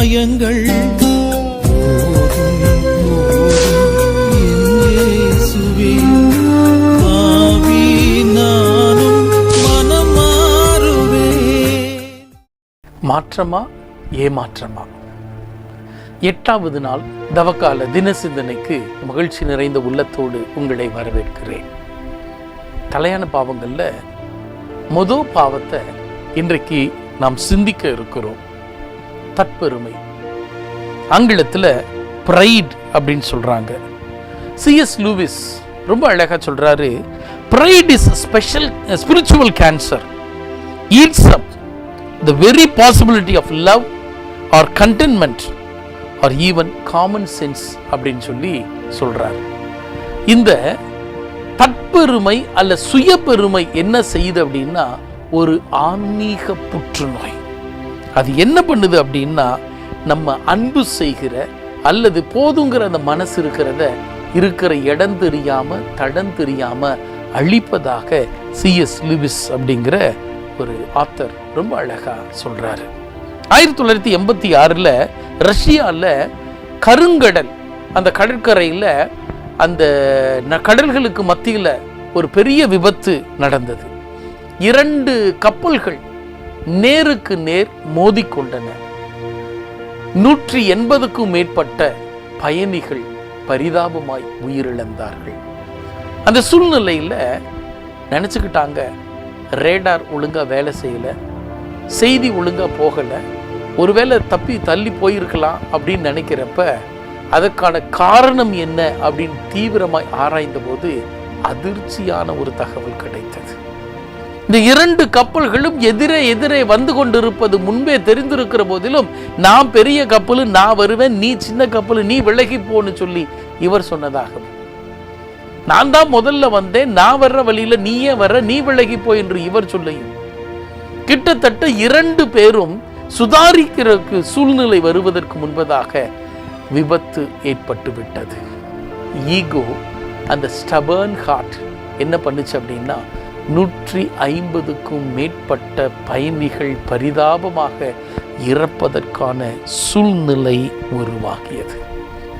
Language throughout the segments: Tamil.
காயங்கள் மாற்றமா ஏமாற்றமா? எட்டாவது நாள் தவக்கால தின சிந்தனைக்கு மகிழ்ச்சி நிறைந்த உள்ளத்தோடு உங்களை வரவேற்கிறேன். தலையான பாவங்களில் மொத பாவத்தை இன்றைக்கு நாம் சிந்திக்க இருக்கிறோம். தற்பெருமை. ஆங்கிலத்துல ப்ரைட் அப்படின்னு சொல்றாங்க. சிஎஸ் லூவிஸ் ரொம்ப அழகா சொல்றாரு pride is special spiritual cancer eats up the very possibility of love or contentment or even common sense அப்படின்னு சொல்லி சொல்கிறார் இந்த தற்பெருமை அல்ல சுயப்பெருமை என்ன செய்யுது அப்படின்னா ஒரு ஆன்மீக புற்றுநோய். அது என்ன பண்ணுது அப்படின்னா நம்ம அன்பு செய்கிற அல்லது போதுங்கிற அந்த மனசு இருக்கிறத இருக்கிற இடம் தெரியாம தடம் தெரியாம அழிப்பதாக சிஎஸ் லிவிஸ் அப்படிங்கிற ஒரு ஆத்தர் ரொம்ப அழகா சொல்றாரு. ஆயிரத்தி தொள்ளாயிரத்தி எண்பத்தி ஆறுல ரஷ்யால கருங்கடல் அந்த கடற்கரையில் அந்த ந- கடல்களுக்கு மத்தியில ஒரு பெரிய விபத்து நடந்தது. இரண்டு கப்பல்கள் நேருக்கு நேர் மோதிக்கொண்டன. நூற்றி எண்பதுக்கும் மேற்பட்ட பயணிகள் பரிதாபமாய் உயிரிழந்தார்கள். அந்த சூழ்நிலையில நினச்சிக்கிட்டாங்க ரேடார் ஒழுங்கா வேலை செய்யலை செய்தி ஒழுங்கா போகலை ஒருவேளை தப்பி தள்ளி போயிருக்கலாம் அப்படின்னு நினைக்கிறப்ப அதற்கான காரணம் என்ன அப்படின்னு தீவிரமாய் ஆராய்ந்த போது அதிர்ச்சியான ஒரு தகவல் கிடைத்தது. இந்த இரண்டு கப்பல்களும் எதிரே எதிரே வந்து கொண்டிருப்பது முன்பே தெரிந்திருக்கிற போதிலும் நான் பெரிய கப்பல் நான் வருவேன் நீ சின்ன கப்பல் நீ விலகி போன்னு சொல்லி இவர் சொன்னதாகும். நான் தான் முதல்ல வந்தேன் நான் வர்ற வழியில நீயே வர்ற நீ விலகி போய் என்று இவர் சொல்லையும். கிட்டத்தட்ட இரண்டு பேரும் சுதாரிக்கிறதுக்கு சூழ்நிலை வருவதற்கு முன்பதாக விபத்து ஏற்பட்டு விட்டது. ஈகோ அந்த ஸ்டபர்ன் ஹார்ட் என்ன பண்ணுச்சு அப்படின்னா நூற்றி ஐம்பதுக்கும் மேற்பட்ட பயணிகள் பரிதாபமாக இறப்பதற்கான சூழ்நிலை உருவாகியது.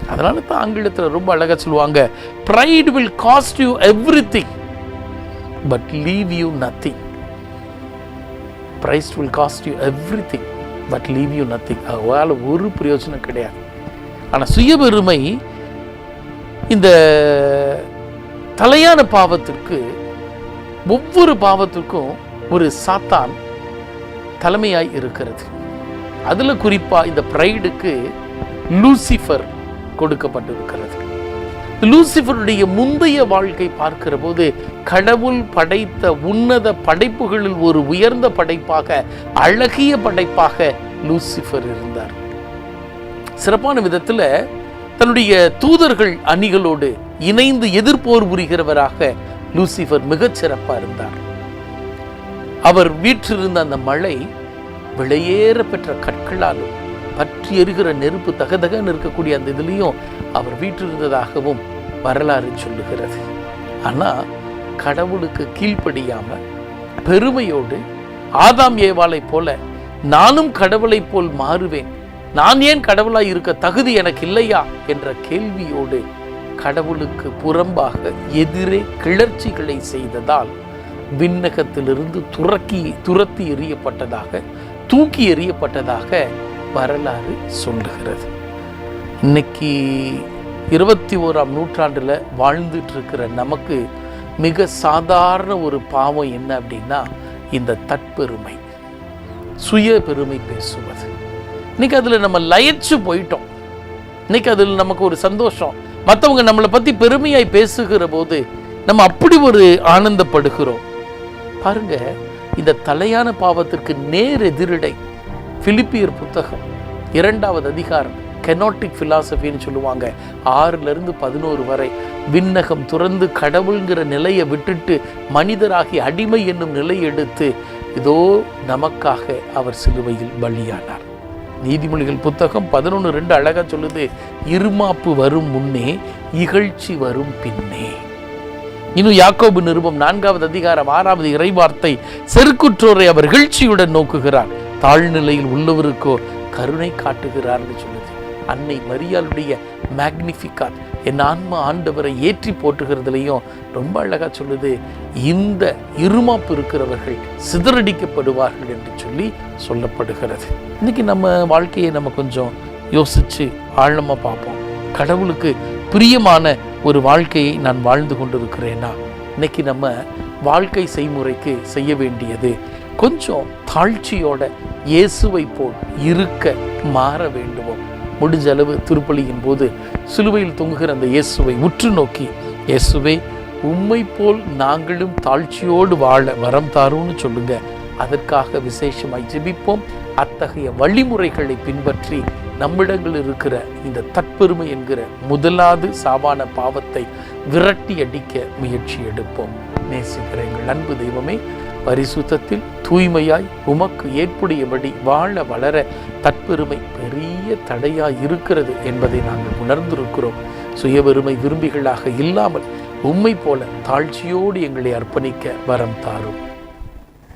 அதனால தான் ஆங்கிலத்தில் ரொம்ப அழகாக சொல்லுவாங்க pride will cost you everything but leave you nothing price will cost you everything but leave you nothing அவளால் ஒரு பிரயோஜனம் கிடையாது. ஆனால் சுயபெருமை இந்த தலையான பாவத்திற்கு ஒவ்வொரு பாவத்திற்கும் ஒரு சாத்தான் தலைமையாய் இருக்கிறது. அதுல குறிப்பா இந்த பிரைடுக்கு லூசிஃபர் கொடுக்கப்பட்டிருக்கிறது. லூசிஃபருடைய முந்தைய வாழ்க்கை பார்க்கிற போது கடவுள் படைத்த உன்னத படைப்புகளில் ஒரு உயர்ந்த படைப்பாக அழகிய படைப்பாக லூசிஃபர் இருந்தார். சிறப்பான விதத்துல தன்னுடைய தூதர்கள் அணிகளோடு இணைந்து எதிர்ப்போர் புரிகிறவராக லூசிஃபர் மிகச்சிறப்பாக இருந்தார். அவர் வீற்றிருந்த அந்த மழை விலையேற பெற்ற கற்களாலும் பற்றி எரிகிற நெருப்பு தகதகன்னு இருக்கக்கூடிய அந்த இதுலேயும் அவர் வீற்றிருந்ததாகவும் வரலாறு சொல்லுகிறது. ஆனா கடவுளுக்கு கீழ்ப்படியாம பெருமையோடு ஆதாம் ஏவாளை போல நானும் கடவுளைப் போல் மாறுவேன் நான் ஏன் கடவுளாய் இருக்க தகுதி எனக்கு இல்லையா? என்ற கேள்வியோடு கடவுளுக்கு புறம்பாக எதிரே கிளர்ச்சிகளை செய்ததால் விண்ணகத்திலிருந்து துரக்கி துரத்தி எறியப்பட்டதாக தூக்கி எறியப்பட்டதாக வரலாறு சொல்லுகிறது. இன்னைக்கு இருபத்தி ஓராம் நூற்றாண்டில் வாழ்ந்துட்டு இருக்கிற நமக்கு மிக சாதாரண ஒரு பாவம் என்ன அப்படின்னா இந்த தற்பெருமை. சுய பெருமை பேசுவது. இன்னைக்கு அதில் நம்ம லயிச்சு போயிட்டோம். இன்னைக்கு அதில் நமக்கு ஒரு சந்தோஷம். மற்றவங்க நம்மளை பற்றி பெருமையாய் பேசுகிற போது நம்ம அப்படி ஒரு ஆனந்தப்படுகிறோம். பாருங்க இந்த தலையான பாவத்திற்கு நேர் எதிரிடை பிலிப்பியர் புத்தகம் இரண்டாவது அதிகாரம் கெனோட்டிக் ஃபிலாசபின்னு சொல்லுவாங்க. ஆறுலேருந்து பதினோரு வரை விண்ணகம் துறந்து கடவுள்ங்கிற நிலையை விட்டுட்டு மனிதராகி அடிமை என்னும் நிலை எடுத்து இதோ நமக்காக அவர் சிலுவையில் பலியானார். நீதிமொழிகள் புத்தகம் பதினொன்று ரெண்டு அழகாக சொல்லுது இருமாப்பு வரும் முன்னே இகழ்ச்சி வரும் பின்னே. இன்னும் யாக்கோபு நிருபம் நான்காவது அதிகாரம் ஆறாவது இறைவார்த்தை செருக்குற்றோரை அவர் இகழ்ச்சியுடன் நோக்குகிறார் தாழ்நிலையில் உள்ளவருக்கோ கருணை காட்டுகிறார்னு சொல்லுது. அன்னை மரியாளுடைய மேக்னிஃபிகாட் என் ஆன்மா ஆண்டவரை ஏற்றி போற்றுகிறதுலையும் ரொம்ப அழகா சொல்லுது இந்த இருமாப்பு இருக்கிறவர்கள் சிதறடிக்கப்படுவார்கள் என்று சொல்லி சொல்லப்படுகிறது. இன்றைக்கி நம்ம வாழ்க்கையை நம்ம கொஞ்சம் யோசிச்சு ஆழமா பார்ப்போம். கடவுளுக்கு பிரியமான ஒரு வாழ்க்கையை நான் வாழ்ந்து கொண்டிருக்கிறேனா? இன்னைக்கு நம்ம வாழ்க்கை செய்முறைக்கு செய்ய வேண்டியது கொஞ்சம் தாழ்ச்சியோட இயேசுவை போல் இருக்க மாற வேண்டுவோம். முடிஞ்ச அளவு திருப்பலியின் போது சிலுவையில் தொங்குகிற அந்த இயேசுவை உற்று நோக்கி இயேசுவே உம்மை போல் நாங்களும் தாழ்ச்சியோடு வாழ வரம் தாருன்னு சொல்லுங்க. அதற்காக விசேஷமாய் ஜெபிப்போம். அத்தகைய வழிமுறைகளை பின்பற்றி நம்மிடங்கள் இருக்கிற இந்த தற்பெருமை என்கிற முதலாவது சாவான பாவத்தை விரட்டி அடிக்க முயற்சி எடுப்போம். நேசிக்கிற எங்கள் அன்பு தெய்வமே பரிசுத்தத்தில் தூய்மையாய் உமக்கு ஏற்புடையபடி வாழ வளர தற்பெருமை பெரிய தடையாய் இருக்கிறது என்பதை நாங்கள் உணர்ந்திருக்கிறோம். சுயபெருமை விரும்பிகளாக இல்லாமல் உம்மை போல தாழ்ச்சியோடு எங்களை அர்ப்பணிக்க வரம் தாரும்.